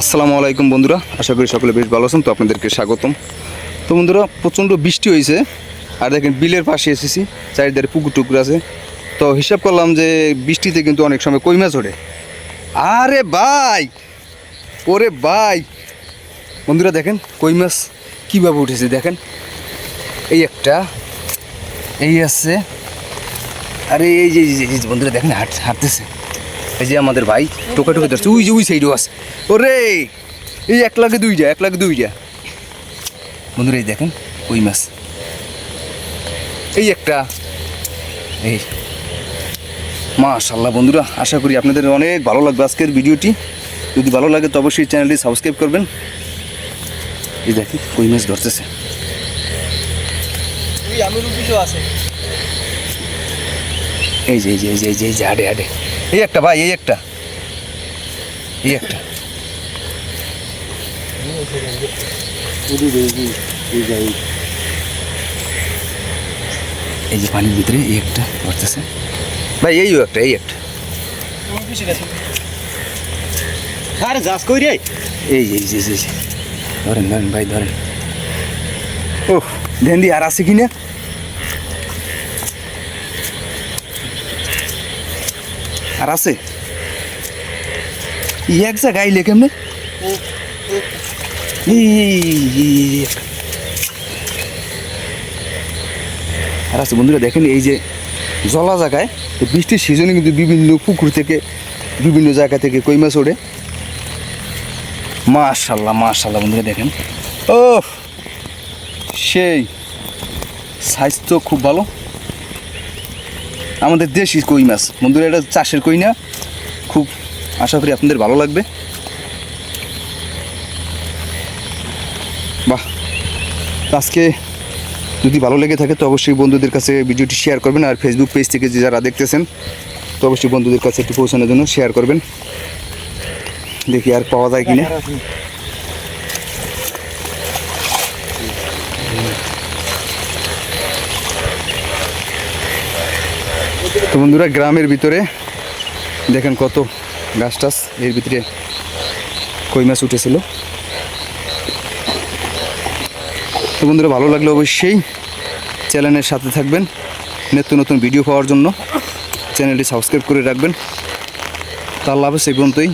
আসসালামু আলাইকুম বন্ধুরা, আশা করি সকলে বেশ ভালো আছেন, তো আপনাদেরকে স্বাগতম। তো বন্ধুরা, প্রচণ্ড বৃষ্টি হয়েছে, আর দেখেন বিলের পাশে এসেছি, চারিধারে পুকুর টুকুর আছে। তো হিসাব করলাম যে বৃষ্টিতে কিন্তু অনেক সময় কই মাছ ওঠে। আরে ভাই, ওরে ভাই। বন্ধুরা দেখেন, কই মাছ কীভাবে উঠেছে দেখেন। এই একটা, এই আছে। আরে এই যে বন্ধুরা দেখেন, হাঁট, হাঁটতেছে। এই যে আমাদের ভাই টোকা টোকা ধরছে। উই যে উই সাইডও আছে। ওরে এই এক লাখে দুইটা এক লাখে দুইটা বন্ধুরা এই দেখেন কই মাছ। এই একটা। এই। মাশাল্লাহ বন্ধুরা আশা করি আপনাদের অনেক ভালো লাগবে আজকের ভিডিওটি। যদি ভালো লাগে তো অবশ্যই চ্যানেলটি সাবস্ক্রাইব করবেন। এই দেখি কই মাছ ধরতেছে। এই যে এই যে এই যে এই যে এই যে হাডে হাডে এই একটা ভাই এই একটা। এই একটা। এই যে পানির ভিতরে এই একটা পড়তেছে ভাই এইও একটা এই একটা। আরে যাস কই রে? এই এই যে ধরেন ধরেন ভাই ধরেন। ও ভেন্দি আর আছে কি আর আছে? এক জায়গায় আইলে কেমনে। আর আছে, বন্ধুরা, দেখেন এই যে জলা জায়গায় বৃষ্টির সিজনে কিন্তু বিভিন্ন পুকুর থেকে, বিভিন্ন জায়গা থেকে কই মাছ ওঠে মাশাল্লাহ মাশাল্লাহ, বন্ধুরা, দেখেন। ও সেই, স্বাস্থ্য খুব ভালো। আমাদের দেশি কই মাছ। বন্ধুরা, এটা চাষের কই না? খুব আশা করি আপনাদের ভালো লাগবে। বাহ। আজকে যদি ভালো লেগে থাকে, তো অবশ্যই বন্ধুদের কাছে ভিডিওটি শেয়ার করবেন আর ফেসবুক পেজ থেকে যে যারা দেখতেছেন, তো অবশ্যই বন্ধুদের কাছে একটু পৌঁছানোর জন্য শেয়ার করবেন। দেখি আর পাওয়া যায় কিনা। তো বন্ধুরা, গ্রামের ভিতরে দেখেন কত গাছ টাছ। এর ভিতরে কই মাছ উঠেছিল। তো বন্ধুরা, ভালো লাগলে অবশ্যই চ্যানেলের সাথে থাকবেন। নিত্য নতুন ভিডিও পাওয়ার জন্য চ্যানেলটি সাবস্ক্রাইব করে রাখবেন। তার লাভ সেই পর্যন্তই।